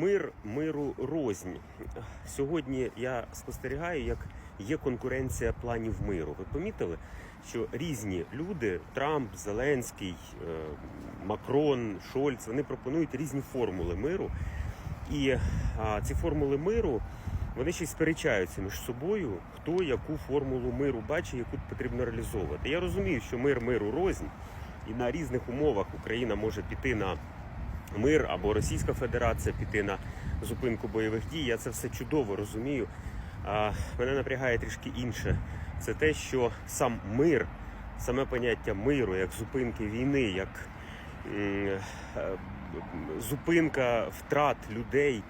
Мир миру рознь. Сьогодні я спостерігаю, як є конкуренція планів миру. Ви помітили, що різні люди Трамп, Зеленський, е, Макрон, Шольц вони пропонують різні формули миру. І ці формули миру вони ще й сперечаються між собою, хто яку формулу миру бачить, яку потрібно реалізовувати. Я розумію, що мир миру рознь, і на різних умовах Україна може піти на мир або Російська Федерація піти на зупинку бойових дій. Я це все чудово розумію. А мене напрягає трішки інше. Це те, що сам мир, саме поняття миру, як зупинки війни, як е, зупинка втрат людей,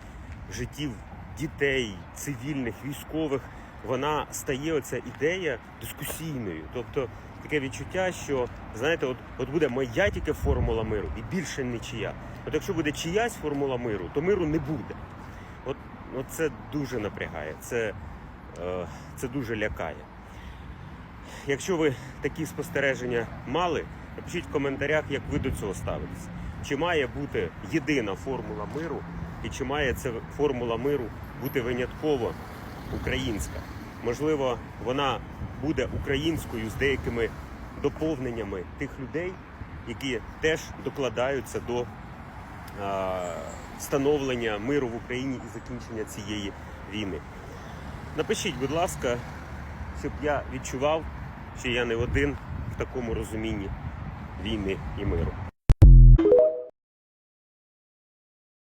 життів дітей, цивільних, військових, вона стає оця ідея дискусійною. Тобто таке відчуття, що знаєте, от, от буде моя тільки формула миру і більше не чия. От якщо буде чиясь формула миру, то миру не буде. От, от це дуже напрягає, це, е, це дуже лякає. Якщо ви такі спостереження мали, напишіть в коментарях, як ви до цього ставитесь. Чи має бути єдина формула миру, і чи має ця формула миру бути винятково українська? Можливо, вона буде українською з деякими доповненнями тих людей, які теж докладаються до е, становлення миру в Україні і закінчення цієї війни. Напишіть, будь ласка, щоб я відчував, що я не один в такому розумінні війни і миру.